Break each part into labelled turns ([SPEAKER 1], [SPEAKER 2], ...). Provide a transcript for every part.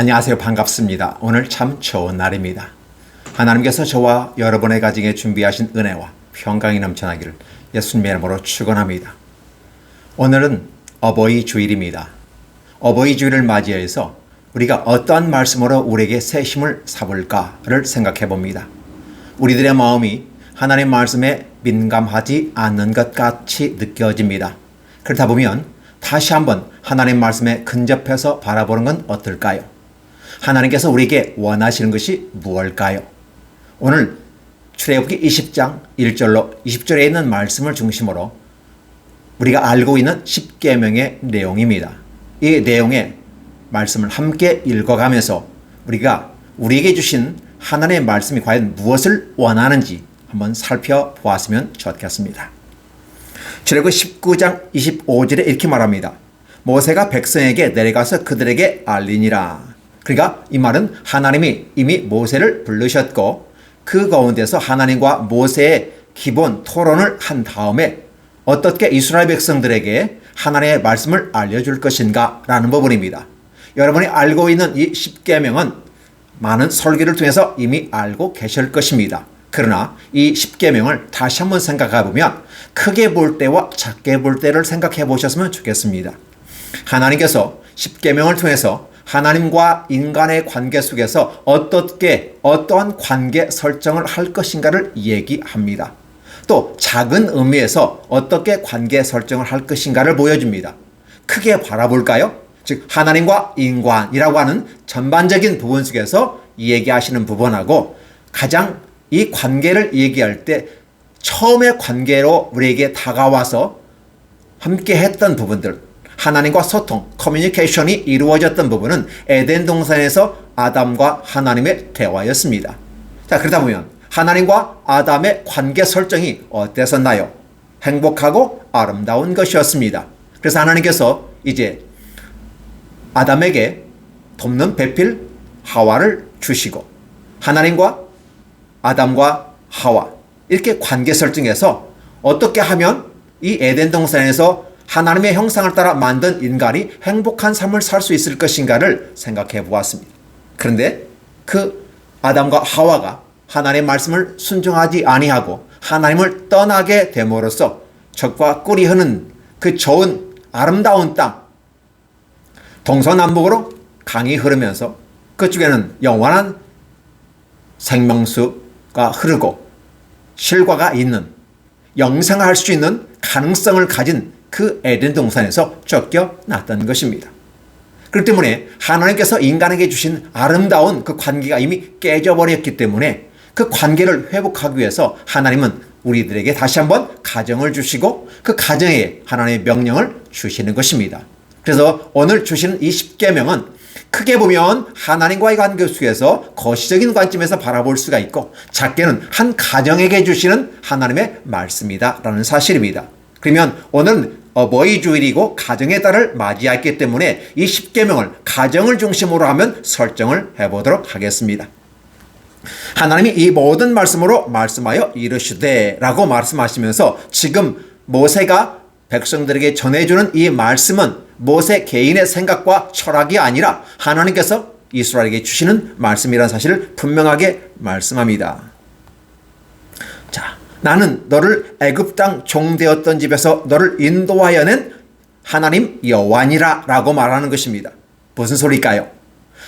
[SPEAKER 1] 안녕하세요. 반갑습니다. 오늘 참 좋은 날입니다. 하나님께서 저와 여러분의 가정에 준비하신 은혜와 평강이 넘쳐나기를 예수님의 이름으로 축원합니다. 오늘은 어버이 주일입니다. 어버이 주일을 맞이해서 우리가 어떠한 말씀으로 우리에게 새 힘을 삼을까를 생각해 봅니다. 우리들의 마음이 하나님 말씀에 민감하지 않는 것 같이 느껴집니다. 그렇다 보면 다시 한번 하나님 말씀에 근접해서 바라보는 건 어떨까요? 하나님께서 우리에게 원하시는 것이 무엇일까요? 오늘 출애굽기 20장 1절로 20절에 있는 말씀을 중심으로 우리가 알고 있는 10계명의 내용입니다. 이 내용의 말씀을 함께 읽어가면서 우리가 우리에게 주신 하나님의 말씀이 과연 무엇을 원하는지 한번 살펴보았으면 좋겠습니다. 출애굽 19장 25절에 이렇게 말합니다. 모세가 백성에게 내려가서 그들에게 알리니라. 그러니까 이 말은 하나님이 이미 모세를 부르셨고 그 가운데서 하나님과 모세의 기본 토론을 한 다음에 어떻게 이스라엘 백성들에게 하나님의 말씀을 알려줄 것인가 라는 부분입니다. 여러분이 알고 있는 이 10계명은 많은 설교를 통해서 이미 알고 계실 것입니다. 그러나 이 10계명을 다시 한번 생각해 보면 크게 볼 때와 작게 볼 때를 생각해 보셨으면 좋겠습니다. 하나님께서 10계명을 통해서 하나님과 인간의 관계 속에서 어떻게 어떠한 관계 설정을 할 것인가를 얘기합니다. 또 작은 의미에서 어떻게 관계 설정을 할 것인가를 보여줍니다. 크게 바라볼까요? 즉 하나님과 인간이라고 하는 전반적인 부분 속에서 얘기하시는 부분하고 가장 이 관계를 얘기할 때 처음의 관계로 우리에게 다가와서 함께 했던 부분들 하나님과 소통, 커뮤니케이션이 이루어졌던 부분은 에덴 동산에서 아담과 하나님의 대화였습니다. 자, 그러다 보면 하나님과 아담의 관계 설정이 어땠었나요? 행복하고 아름다운 것이었습니다. 그래서 하나님께서 이제 아담에게 돕는 배필 하와를 주시고 하나님과 아담과 하와 이렇게 관계 설정해서 어떻게 하면 이 에덴 동산에서 하나님의 형상을 따라 만든 인간이 행복한 삶을 살 수 있을 것인가를 생각해 보았습니다. 그런데 그 아담과 하와가 하나님의 말씀을 순종하지 아니하고 하나님을 떠나게 됨으로써 적과 꿀이 흐는 그 좋은 아름다운 땅 동서남북으로 강이 흐르면서 그쪽에는 영원한 생명수가 흐르고 실과가 있는 영생할 수 있는 가능성을 가진 그 에덴 동산에서 쫓겨났던 것입니다. 그렇기 때문에 하나님께서 인간에게 주신 아름다운 그 관계가 이미 깨져버렸기 때문에 그 관계를 회복하기 위해서 하나님은 우리들에게 다시 한번 가정을 주시고 그 가정에 하나님의 명령을 주시는 것입니다. 그래서 오늘 주시는 이 10계명은 크게 보면 하나님과의 관계 속에서 거시적인 관점에서 바라볼 수가 있고 작게는 한 가정에게 주시는 하나님의 말씀이다라는 사실입니다. 그러면 오늘 은 어버이 주일이고 가정의 달을 맞이했기 때문에 이 10계명을 가정을 중심으로 하면 설정을 해보도록 하겠습니다. 하나님이 이 모든 말씀으로 말씀하여 이르시되라고 말씀하시면서 지금 모세가 백성들에게 전해주는 이 말씀은 모세 개인의 생각과 철학이 아니라 하나님께서 이스라엘에게 주시는 말씀이라는 사실을 분명하게 말씀합니다. 자, 나는 너를 애굽 땅 종되었던 집에서 너를 인도하여 낸 하나님 여호와니라라고 말하는 것입니다. 무슨 소리일까요?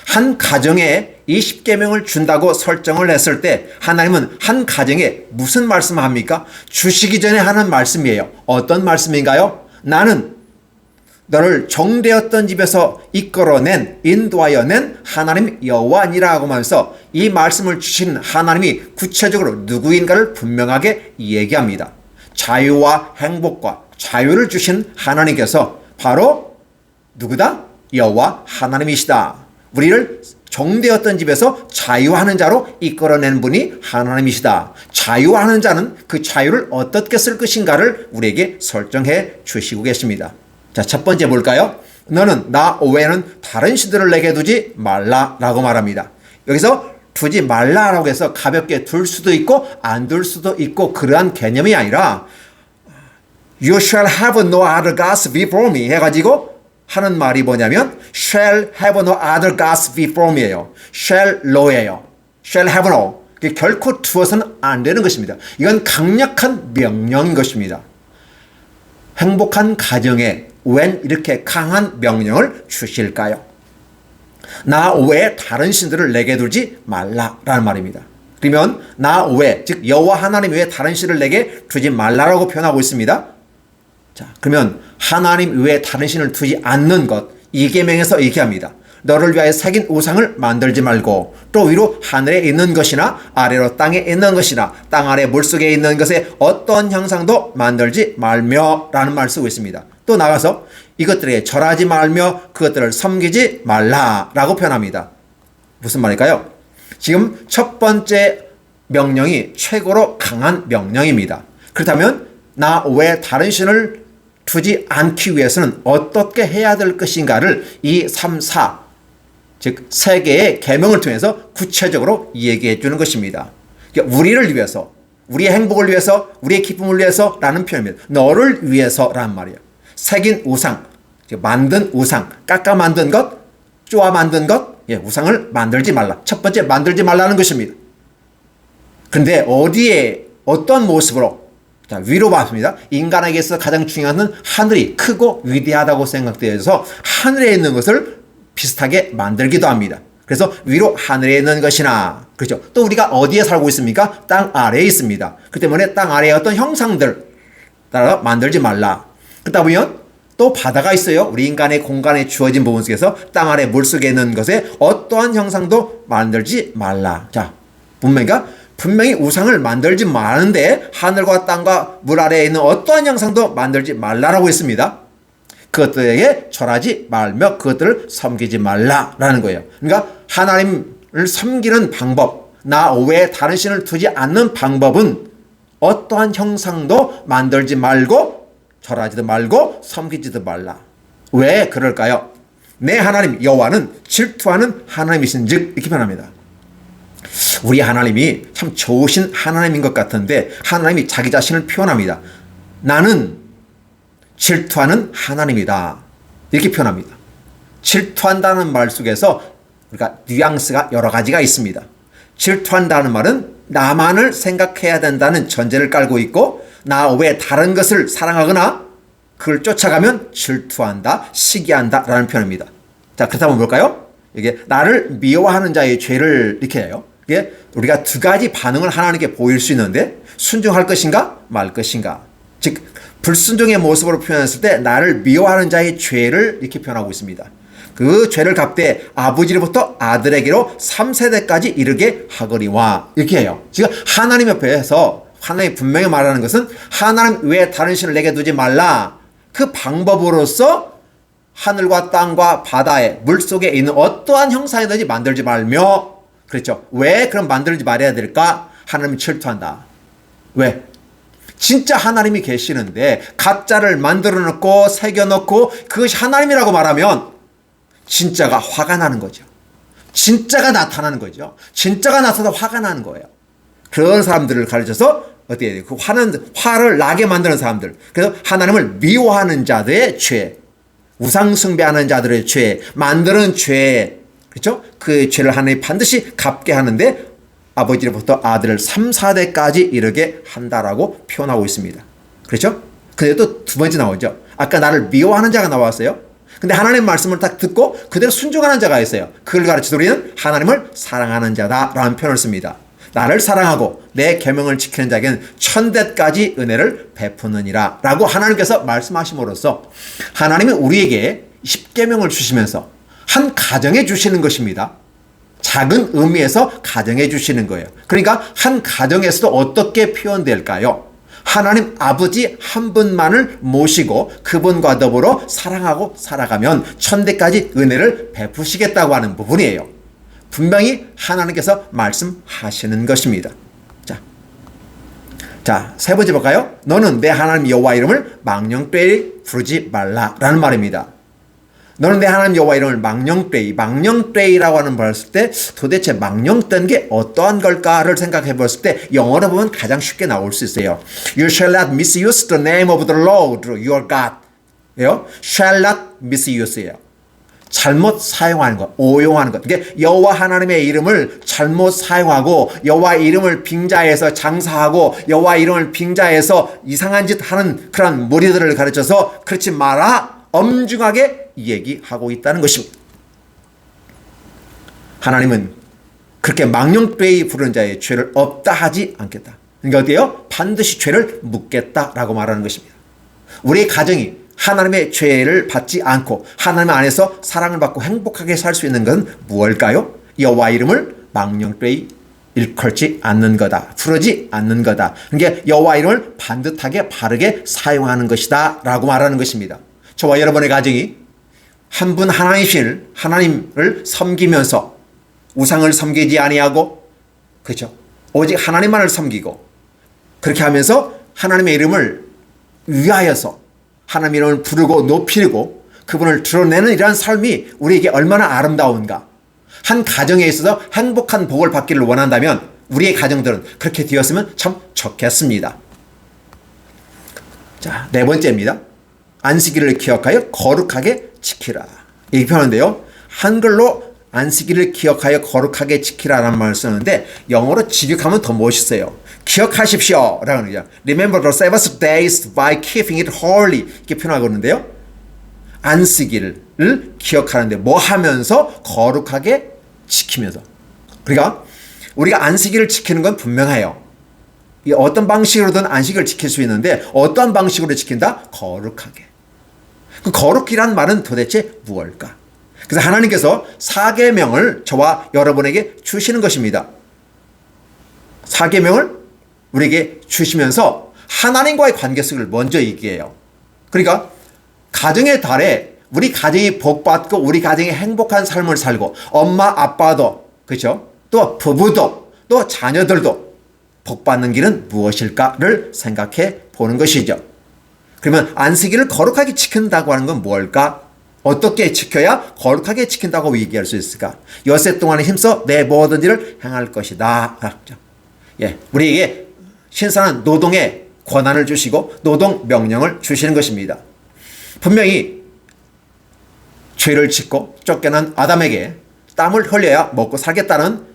[SPEAKER 1] 한 가정에 이 10계명을 준다고 설정을 했을 때 하나님은 한 가정에 무슨 말씀을 합니까? 주시기 전에 하는 말씀이에요. 어떤 말씀인가요? 나는 너를 정되었던 집에서 이끌어낸 인도하여 낸 하나님 여호와니라고 하면서 이 말씀을 주신 하나님이 구체적으로 누구인가를 분명하게 얘기합니다. 자유와 행복과 자유를 주신 하나님께서 바로 누구다? 여호와 하나님이시다. 우리를 정되었던 집에서 자유하는 자로 이끌어낸 분이 하나님이시다. 자유하는 자는 그 자유를 어떻게 쓸 것인가를 우리에게 설정해 주시고 계십니다. 자, 첫 번째 볼까요? 너는 나 외에는 다른 신들을 내게 두지 말라라고 말합니다. 여기서 두지 말라라고 해서 가볍게 둘 수도 있고 안 둘 수도 있고 그러한 개념이 아니라 You shall have no other gods before me 해가지고 하는 말이 뭐냐면 shall have no other gods before me예요. shall no예요. shall have no. 결코 두어서는 안 되는 것입니다. 이건 강력한 명령인 것입니다. 행복한 가정에 웬 이렇게 강한 명령을 주실까요? 나 외에 다른 신들을 내게 두지 말라라는 말입니다. 그러면 나 외, 즉 여호와 하나님 외에 다른 신을 내게 두지 말라라고 표현하고 있습니다. 자, 그러면 하나님 외에 다른 신을 두지 않는 것, 이 계명에서 얘기합니다. 너를 위하여 새긴 우상을 만들지 말고 또 위로 하늘에 있는 것이나 아래로 땅에 있는 것이나 땅 아래 물속에 있는 것에 어떤 형상도 만들지 말며 라는 말 쓰고 있습니다. 또 나가서 이것들에 절하지 말며 그것들을 섬기지 말라라고 표현합니다. 무슨 말일까요? 지금 첫 번째 명령이 최고로 강한 명령입니다. 그렇다면 나외 다른 신을 두지 않기 위해서는 어떻게 해야 될 것인가를 이 3, 4, 즉, 세 개의 계명을 통해서 구체적으로 얘기해 주는 것입니다. 그러니까 우리를 위해서, 우리의 행복을 위해서, 우리의 기쁨을 위해서 라는 표현입니다. 너를 위해서라는 말이에요. 새긴 우상, 만든 우상, 깎아 만든 것, 쪼아 만든 것, 예, 우상을 만들지 말라. 첫 번째 만들지 말라는 것입니다. 근데 어디에 어떤 모습으로 자, 위로 봤습니다. 인간에게서 가장 중요한 건 하늘이 크고 위대하다고 생각되어서 하늘에 있는 것을 비슷하게 만들기도 합니다. 그래서 위로 하늘에 있는 것이나 그렇죠. 또 우리가 어디에 살고 있습니까? 땅 아래에 있습니다. 그 때문에 땅 아래에 어떤 형상들 따라 만들지 말라. 그러다 보면 또 바다가 있어요. 우리 인간의 공간에 주어진 부분 속에서 땅 아래 물 속에 있는 것에 어떠한 형상도 만들지 말라. 자, 분명히가 분명히 우상을 만들지 마는데 하늘과 땅과 물 아래에 있는 어떠한 형상도 만들지 말라라고 했습니다. 그것들에게 절하지 말며 그것들을 섬기지 말라라는 거예요. 그러니까 하나님을 섬기는 방법, 나 외에 다른 신을 두지 않는 방법은 어떠한 형상도 만들지 말고 절하지도 말고 섬기지도 말라. 왜 그럴까요? 내 하나님 여호와는 질투하는 하나님이신즉 이렇게 변합니다. 우리 하나님이 참 좋으신 하나님인 것 같은데 하나님이 자기 자신을 표현합니다. 나는 질투하는 하나님이다. 이렇게 표현합니다. 질투한다는 말 속에서 우리가 뉘앙스가 여러 가지가 있습니다. 질투한다는 말은 나만을 생각해야 된다는 전제를 깔고 있고 나 외에 다른 것을 사랑하거나 그걸 쫓아가면 질투한다, 시기한다 라는 표현입니다. 자, 그렇다면 뭘까요? 이게 나를 미워하는 자의 죄를 이렇게 해요. 이게 우리가 두 가지 반응을 하나님께 보일 수 있는데 순종할 것인가 말 것인가. 즉 불순종의 모습으로 표현했을 때 나를 미워하는 자의 죄를 이렇게 표현하고 있습니다. 그 죄를 갚되 아버지로부터 아들에게로 3세대까지 이르게 하거니와 이렇게 해요. 지금 하나님 옆에서 하나님 분명히 말하는 것은 하나님 외에 다른 신을 내게 두지 말라. 그 방법으로서 하늘과 땅과 바다에 물 속에 있는 어떠한 형상이든지 만들지 말며 그렇죠. 왜 그럼 만들지 말아야 될까? 하나님이 질투한다. 왜? 진짜 하나님이 계시는데 가짜를 만들어 놓고 새겨 놓고 그것이 하나님이라고 말하면 진짜가 화가 나는 거죠. 진짜가 나타나는 거죠. 진짜가 나타나 화가 나는 거예요. 그런 사람들을 가르쳐서 어떻게 해요? 그 화는 화를 나게 만드는 사람들. 그래서 하나님을 미워하는 자들의 죄, 우상 숭배하는 자들의 죄, 만드는 죄, 그렇죠? 그 죄를 하나님이 반드시 갚게 하는데 아버지로부터 아들을 3, 4대까지 이르게 한다라고 표현하고 있습니다. 그렇죠? 근데 또 두 번째 나오죠. 아까 나를 미워하는 자가 나왔어요. 근데 하나님 말씀을 딱 듣고 그대로 순종하는 자가 있어요. 그걸 가르쳐 우리는 하나님을 사랑하는 자다라는 표현을 씁니다. 나를 사랑하고 내 계명을 지키는 자에게는 천대까지 은혜를 베푸느니라 라고 하나님께서 말씀하심으로써 하나님은 우리에게 십계명을 주시면서 한 가정에 주시는 것입니다. 작은 의미에서 가정해 주시는 거예요. 그러니까 한 가정에서도 어떻게 표현될까요? 하나님 아버지 한 분만을 모시고 그분과 더불어 사랑하고 살아가면 천대까지 은혜를 베푸시겠다고 하는 부분이에요. 분명히 하나님께서 말씀하시는 것입니다. 자, 자, 세 번째 볼까요? 너는 내 하나님 여호와 이름을 망령되이 부르지 말라라는 말입니다. 너는 내 하나님 여호와 이름을 망령되이 망령되이라고 하는 말을 쓸때 도대체 망령된 게 어떠한 걸까를 생각해 봤을 때 영어로 보면 가장 쉽게 나올 수 있어요. You shall not misuse the name of the Lord your God. 예요. shall not misuse예요. 잘못 사용하는 것, 오용하는 것. 이게 여호와 하나님의 이름을 잘못 사용하고 여호와 이름을 빙자해서 장사하고 여호와 이름을 빙자해서 이상한 짓 하는 그런 무리들을 가르쳐서 그렇지 마라 엄중하게 얘기하고 있다는 것입니다. 하나님은 그렇게 망령되이 부른 자의 죄를 없다 하지 않겠다. 그러니까 어때요? 반드시 죄를 묻겠다라고 말하는 것입니다. 우리 가정이 하나님의 죄를 받지 않고 하나님 안에서 사랑을 받고 행복하게 살 수 있는 건 무엇일까요? 여호와 이름을 망령되이 일컬지 않는 거다. 부르지 않는 거다. 그러니까 여호와 이름을 반듯하게 바르게 사용하는 것이다 라고 말하는 것입니다. 저와 여러분의 가정이 한 분 하나님이신 하나님을 섬기면서 우상을 섬기지 아니하고 그렇죠. 오직 하나님만을 섬기고 그렇게 하면서 하나님의 이름을 위하여서 하나님 이름을 부르고 높이고 그분을 드러내는 이러한 삶이 우리에게 얼마나 아름다운가. 한 가정에 있어서 행복한 복을 받기를 원한다면 우리의 가정들은 그렇게 되었으면 참 좋겠습니다. 자, 네 번째입니다. 안식일을 기억하여 거룩하게 지키라. 이 표현인데요. 한글로 안식일을 기억하여 거룩하게 지키라라는 말을 쓰는데 영어로 직역하면 더 멋있어요. 기억하십시오. 라는 거죠. Remember the Sabbath days by keeping it holy. 이렇게 표현하고 있는데요. 안식일을 기억하는데 뭐 하면서 거룩하게 지키면서. 그러니까 우리가 안식일을 지키는 건 분명해요. 이 어떤 방식으로든 안식을 지킬 수 있는데 어떤 방식으로 지킨다? 거룩하게. 그 거룩이란 말은 도대체 무엇일까? 그래서 하나님께서 사계명을 저와 여러분에게 주시는 것입니다. 사계명을 우리에게 주시면서 하나님과의 관계 속을 먼저 얘기해요. 그러니까 가정의 달에 우리 가정이 복받고 우리 가정이 행복한 삶을 살고 엄마 아빠도 그렇죠? 또 부부도 또 자녀들도 복받는 길은 무엇일까를 생각해 보는 것이죠. 그러면 안식일을 거룩하게 지킨다고 하는 건 뭘까? 어떻게 지켜야 거룩하게 지킨다고 얘기할 수 있을까? 여세 동안에 힘써 내 모든 일을 행할 것이다. 예, 우리에게 신선한 노동의 권한을 주시고 노동 명령을 주시는 것입니다. 분명히 죄를 짓고 쫓겨난 아담에게 땀을 흘려야 먹고 살겠다는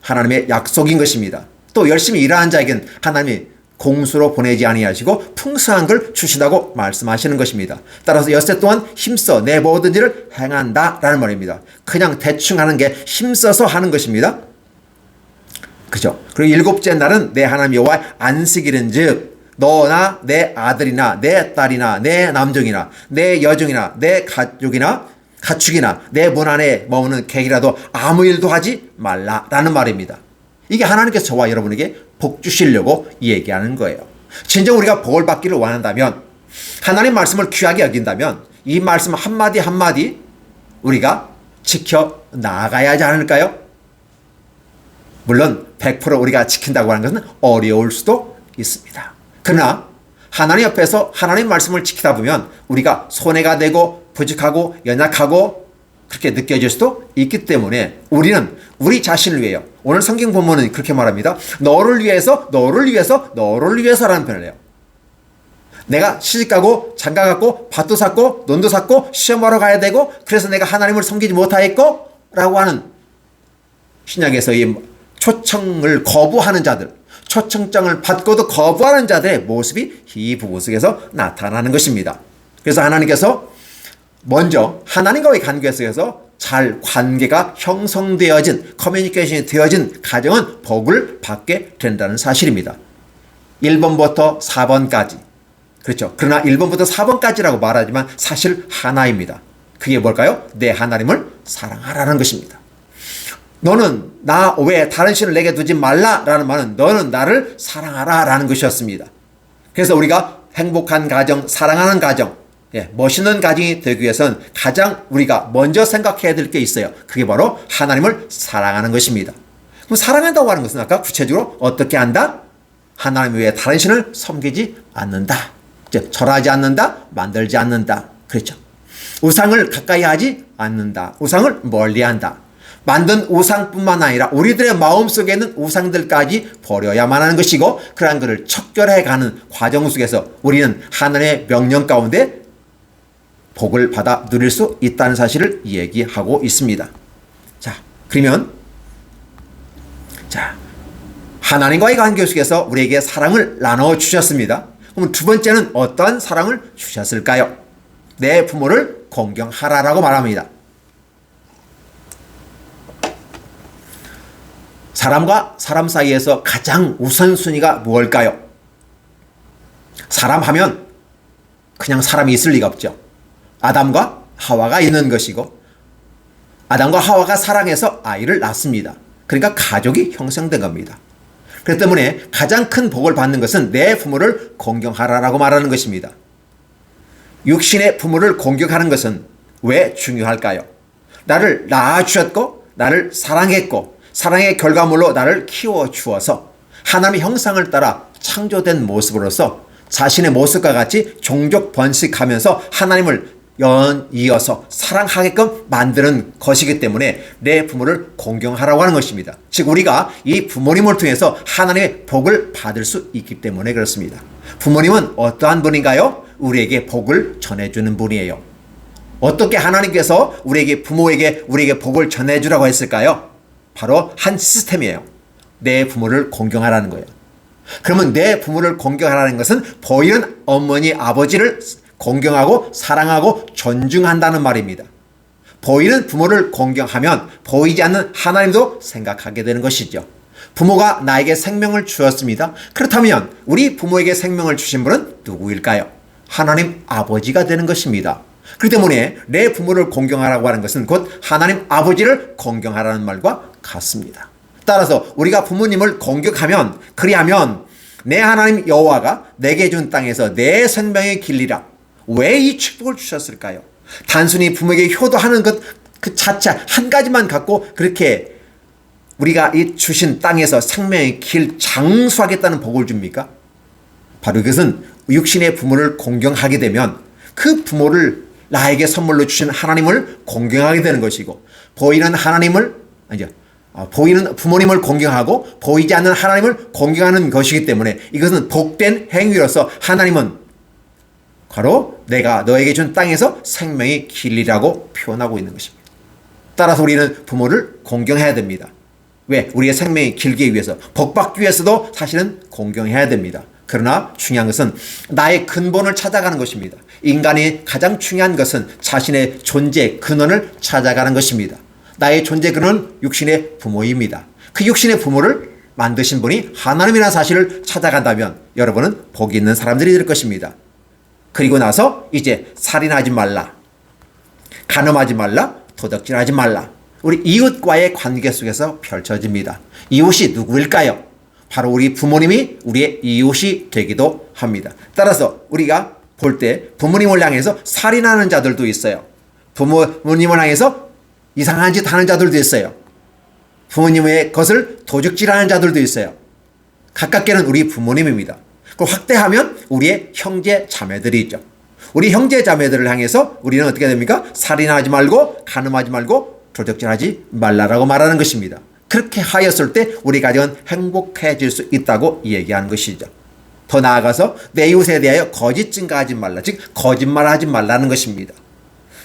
[SPEAKER 1] 하나님의 약속인 것입니다. 또 열심히 일하는 자에겐 하나님이 공수로 보내지 아니하시고 풍성한 걸 주신다고 말씀하시는 것입니다. 따라서 엿새 동안 힘써 내 모든 일을 행한다라는 말입니다. 그냥 대충 하는 게 힘써서 하는 것입니다. 그죠? 그리고 일곱째 날은 내 하나님 여호와 안식일은즉 너나 내 아들이나 내 딸이나 내 남종이나 내 여종이나 내 가족이나 가축이나 내 문 안에 머무는 객이라도 아무 일도 하지 말라라는 말입니다. 이게 하나님께서 저와 여러분에게 복 주시려고 얘기하는 거예요. 진정 우리가 복을 받기를 원한다면 하나님 말씀을 귀하게 여긴다면 이 말씀 한마디 한마디 우리가 지켜 나가야 하지 않을까요? 물론 100% 우리가 지킨다고 하는 것은 어려울 수도 있습니다. 그러나 하나님 옆에서 하나님 말씀을 지키다 보면 우리가 손해가 되고 부족하고 연약하고 그렇게 느껴질 수도 있기 때문에 우리는 우리 자신을 위해요. 오늘 성경 본문은 그렇게 말합니다. 너를 위해서, 너를 위해서, 너를 위해서라는 표현을 해요. 내가 시집가고 장가갔고 밭도 샀고 논도 샀고 시험하러 가야 되고 그래서 내가 하나님을 섬기지 못하겠고 라고 하는 신약에서 이 초청을 거부하는 자들 초청장을 받고도 거부하는 자들의 모습이 이 부분 속에서 나타나는 것입니다. 그래서 하나님께서 먼저 하나님과의 관계 속에서 잘 관계가 형성되어진 커뮤니케이션이 되어진 가정은 복을 받게 된다는 사실입니다. 1번부터 4번까지 그렇죠. 그러나 1번부터 4번까지라고 말하지만 사실 하나입니다. 그게 뭘까요? 내 하나님을 사랑하라는 것입니다. 너는 나 외에 다른 신을 내게 두지 말라라는 말은 너는 나를 사랑하라라는 것이었습니다. 그래서 우리가 행복한 가정, 사랑하는 가정, 예, 멋있는 가정이 되기 위해서는 가장 우리가 먼저 생각해야 될 게 있어요. 그게 바로 하나님을 사랑하는 것입니다. 그럼 사랑한다고 하는 것은 아까 구체적으로 어떻게 한다? 하나님 외에 다른 신을 섬기지 않는다. 즉, 절하지 않는다, 만들지 않는다. 그렇죠. 우상을 가까이 하지 않는다. 우상을 멀리 한다. 만든 우상뿐만 아니라 우리들의 마음속에 있는 우상들까지 버려야만 하는 것이고 그러한 것을 척결해 가는 과정 속에서 우리는 하나님의 명령 가운데 복을 받아 누릴 수 있다는 사실을 얘기하고 있습니다. 자, 그러면 자, 하나님과의 관계 속에서 우리에게 사랑을 나눠 주셨습니다. 그럼 두 번째는 어떠한 사랑을 주셨을까요? 내 부모를 공경하라라고 말합니다. 사람과 사람 사이에서 가장 우선순위가 무엇일까요? 사람 하면 그냥 사람이 있을 리가 없죠. 아담과 하와가 있는 것이고 아담과 하와가 사랑해서 아이를 낳습니다. 그러니까 가족이 형성된 겁니다. 그렇기 때문에 가장 큰 복을 받는 것은 내 부모를 공경하라라고 말하는 것입니다. 육신의 부모를 공격하는 것은 왜 중요할까요? 나를 낳아주셨고, 나를 사랑했고, 사랑의 결과물로 나를 키워주어서 하나님의 형상을 따라 창조된 모습으로서 자신의 모습과 같이 종족 번식하면서 하나님을 연 이어서 사랑하게끔 만드는 것이기 때문에 내 부모를 공경하라고 하는 것입니다. 즉 우리가 이 부모님을 통해서 하나님의 복을 받을 수 있기 때문에 그렇습니다. 부모님은 어떠한 분인가요? 우리에게 복을 전해주는 분이에요. 어떻게 하나님께서 우리에게 부모에게 우리에게 복을 전해주라고 했을까요? 바로 한 시스템이에요. 내 부모를 공경하라는 거예요. 그러면 내 부모를 공경하라는 것은 보이는 어머니 아버지를 공경하고 사랑하고 존중한다는 말입니다. 보이는 부모를 공경하면 보이지 않는 하나님도 생각하게 되는 것이죠. 부모가 나에게 생명을 주었습니다. 그렇다면 우리 부모에게 생명을 주신 분은 누구일까요? 하나님 아버지가 되는 것입니다. 그렇기 때문에 내 부모를 공경하라고 하는 것은 곧 하나님 아버지를 공경하라는 말과 같습니다. 따라서 우리가 부모님을 공격하면 그리하면 내 하나님 여호와가 내게 준 땅에서 내 생명의 길리라 왜 이 축복을 주셨을까요? 단순히 부모에게 효도하는 것 그 자체 한 가지만 갖고 그렇게 우리가 이 주신 땅에서 생명의 길 장수하겠다는 복을 줍니까? 바로 이것은 육신의 부모를 공경하게 되면 그 부모를 나에게 선물로 주신 하나님을 공경하게 되는 것이고 보이는 하나님을 아니죠. 어, 보이는 부모님을 공경하고 보이지 않는 하나님을 공경하는 것이기 때문에 이것은 복된 행위로서 하나님은 바로 내가 너에게 준 땅에서 생명의 길이라고 표현하고 있는 것입니다. 따라서 우리는 부모를 공경해야 됩니다. 왜? 우리의 생명이 길기 위해서, 복받기 위해서도 사실은 공경해야 됩니다. 그러나 중요한 것은 나의 근본을 찾아가는 것입니다. 인간이 가장 중요한 것은 자신의 존재 근원을 찾아가는 것입니다. 나의 존재 근원 육신의 부모입니다. 그 육신의 부모를 만드신 분이 하나님이라는 사실을 찾아간다면 여러분은 복이 있는 사람들이 될 것입니다. 그리고 나서 이제 살인하지 말라. 간음하지 말라. 도덕질하지 말라. 우리 이웃과의 관계 속에서 펼쳐집니다. 이웃이 누구일까요? 바로 우리 부모님이 우리의 이웃이 되기도 합니다. 따라서 우리가 볼 때 부모님을 향해서 살인하는 자들도 있어요. 부모님을 향해서 이상한 짓 하는 자들도 있어요. 부모님의 것을 도둑질하는 자들도 있어요. 가깝게는 우리 부모님입니다. 그 확대하면 우리의 형제 자매들이 있죠. 우리 형제 자매들을 향해서 우리는 어떻게 됩니까? 살인하지 말고 간음하지 말고 도적질하지 말라라고 말하는 것입니다. 그렇게 하였을 때 우리 가정은 행복해질 수 있다고 얘기하는 것이죠. 더 나아가서 내 이웃에 대하여 거짓 증가하지 말라, 즉 거짓말하지 말라는 것입니다.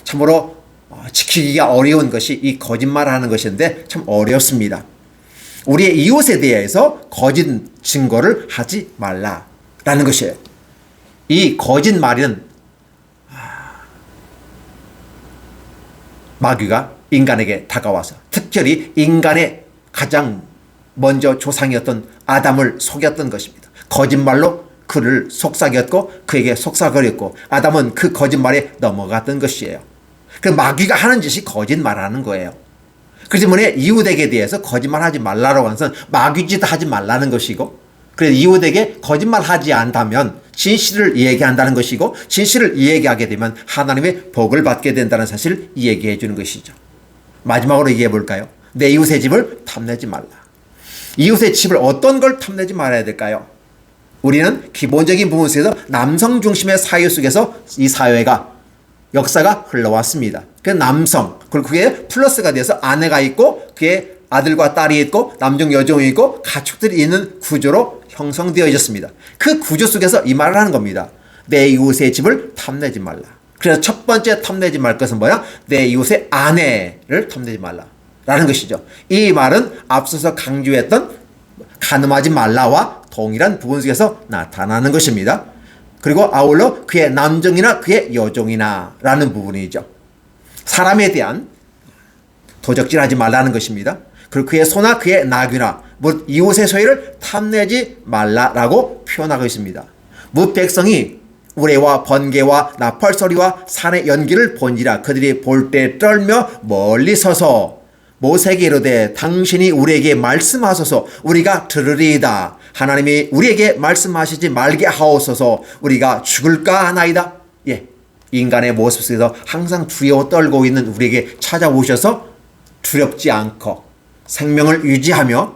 [SPEAKER 1] 참으로 어, 지키기가 어려운 것이 이 거짓말하는 것인데 참 어렵습니다. 우리의 이웃에 대해서 거짓 증거를 하지 말라 라는 것이에요. 이 거짓말은 마귀가 인간에게 다가와서 특별히 인간의 가장 먼저 조상이었던 아담을 속였던 것입니다. 거짓말로 그를 속삭였고 그에게 속삭거렸고 아담은 그 거짓말에 넘어갔던 것이에요. 그 마귀가 하는 짓이 거짓말하는 거예요. 그 때문에 이웃에게 대해서 거짓말하지 말라고 하는 것은 마귀짓 하지 말라는 것이고 그래서 이웃에게 거짓말하지 않다면 진실을 얘기한다는 것이고 진실을 얘기하게 되면 하나님의 복을 받게 된다는 사실을 얘기해 주는 것이죠. 마지막으로 얘기해 볼까요? 내 이웃의 집을 탐내지 말라. 이웃의 집을 어떤 걸 탐내지 말아야 될까요? 우리는 기본적인 부분 속에서 남성 중심의 사회 속에서 이 사회가 역사가 흘러왔습니다. 그 남성 그리고 그게 플러스가 돼서 아내가 있고 그의 아들과 딸이 있고 남종 여종이 있고 가축들이 있는 구조로 형성되어 있었습니다. 그 구조 속에서 이 말을 하는 겁니다. 내 이웃의 집을 탐내지 말라. 그래서 첫 번째 탐내지 말 것은 뭐야? 내 이웃의 아내를 탐내지 말라. 라는 것이죠. 이 말은 앞서서 강조했던 가늠하지 말라와 동일한 부분 속에서 나타나는 것입니다. 그리고 아울러 그의 남종이나 그의 여종이나 라는 부분이죠. 사람에 대한 도적질하지 말라는 것입니다. 그리고 그의 소나 그의 나귀나 뭐 이웃의 소유를 탐내지 말라라고 표현하고 있습니다. 무 백성이 우레와 번개와 나팔 소리와 산의 연기를 본지라 그들이 볼 때 떨며 멀리 서서 모세에게 이르되 당신이 우리에게 말씀하소서. 우리가 들으리이다. 하나님이 우리에게 말씀하시지 말게 하옵소서. 우리가 죽을까 하나이다. 예 인간의 모습 속에서 항상 두려워 떨고 있는 우리에게 찾아오셔서 두렵지 않고 생명을 유지하며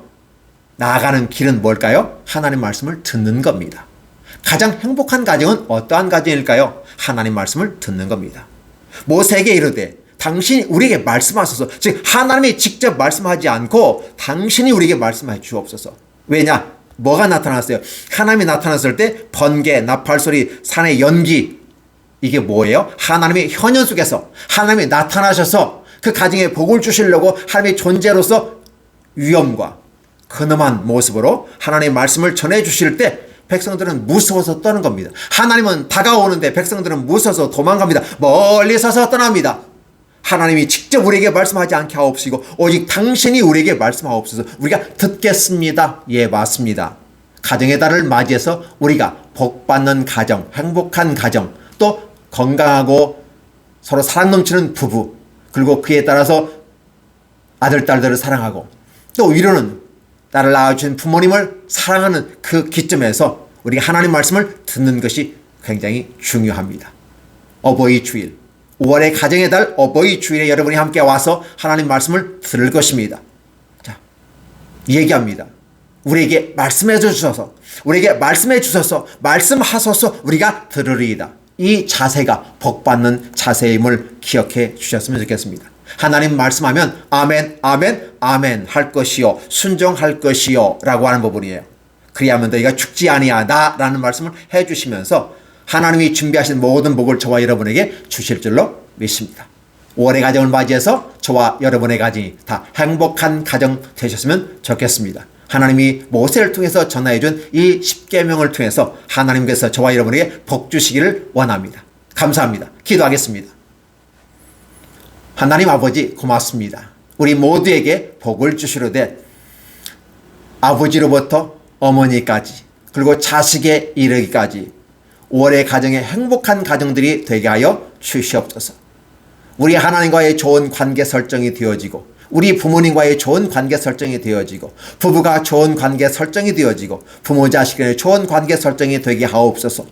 [SPEAKER 1] 나아가는 길은 뭘까요? 하나님 말씀을 듣는 겁니다. 가장 행복한 가정은 어떠한 가정일까요? 하나님 말씀을 듣는 겁니다. 모세에게 이르되 당신이 우리에게 말씀하소서 즉 하나님이 직접 말씀하지 않고 당신이 우리에게 말씀해 주옵소서. 왜냐? 뭐가 나타났어요? 하나님이 나타났을 때 번개, 나팔 소리, 산의 연기 이게 뭐예요? 하나님의 현현 속에서 하나님이 나타나셔서 그 가정에 복을 주시려고 하나님의 존재로서 위엄과 근엄한 모습으로 하나님의 말씀을 전해 주실 때 백성들은 무서워서 떠는 겁니다. 하나님은 다가오는데 백성들은 무서워서 도망갑니다. 멀리 서서 떠납니다. 하나님이 직접 우리에게 말씀하지 않게 하옵시고 오직 당신이 우리에게 말씀하옵소서 우리가 듣겠습니다. 예 맞습니다. 가정의 달을 맞이해서 우리가 복받는 가정, 행복한 가정, 또 건강하고 서로 사랑 넘치는 부부, 그리고 그에 따라서 아들, 딸들을 사랑하고 또 위로는 딸을 낳아준 부모님을 사랑하는 그 기점에서 우리가 하나님 말씀을 듣는 것이 굉장히 중요합니다. 어버이 주일, 5월의 가정의 달 어버이 주일에 여러분이 함께 와서 하나님 말씀을 들을 것입니다. 자, 얘기합니다. 우리에게 말씀해 주셔서, 우리에게 말씀해 주셔서, 말씀하소서 우리가 들으리이다. 이 자세가 복받는 자세임을 기억해 주셨으면 좋겠습니다. 하나님 말씀하면 아멘, 아멘, 아멘 할 것이요, 순종할 것이요 라고 하는 부분이에요. 그리하면 너희가 죽지 아니하다 라는 말씀을 해 주시면서 하나님이 준비하신 모든 복을 저와 여러분에게 주실 줄로 믿습니다. 5월의 가정을 맞이해서 저와 여러분의 가정이 다 행복한 가정 되셨으면 좋겠습니다. 하나님이 모세를 통해서 전하해준 이 10계명을 통해서 하나님께서 저와 여러분에게 복 주시기를 원합니다. 감사합니다. 기도하겠습니다. 하나님 아버지 고맙습니다. 우리 모두에게 복을 주시려되 아버지로부터 어머니까지 그리고 자식에 이르기까지 5월의 가정에 행복한 가정들이 되게 하여 주시옵소서. 우리 하나님과의 좋은 관계 설정이 되어지고 우리 부모님과의 좋은 관계 설정이 되어지고 부부가 좋은 관계 설정이 되어지고 부모 자식 간의 좋은 관계 설정이 되게 하옵소서.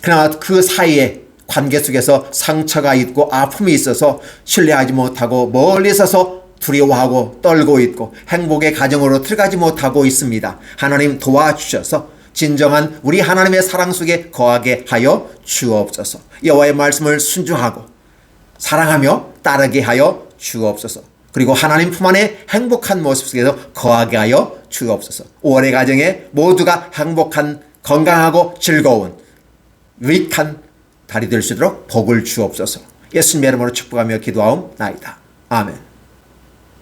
[SPEAKER 1] 그러나 그 사이에 관계 속에서 상처가 있고 아픔이 있어서 신뢰하지 못하고 멀리 서서 두려워하고 떨고 있고 행복의 가정으로 들어가지 못하고 있습니다. 하나님 도와주셔서 진정한 우리 하나님의 사랑 속에 거하게 하여 주옵소서. 여호와의 말씀을 순종하고 사랑하며 따르게 하여 주옵소서. 그리고 하나님 품 안에 행복한 모습 속에서 거하게 하여 주옵소서. 5월의 가정에 모두가 행복한 건강하고 즐거운 유익한 달이 될 수 있도록 복을 주옵소서. 예수님의 이름으로 축복하며 기도하옵나이다. 아멘.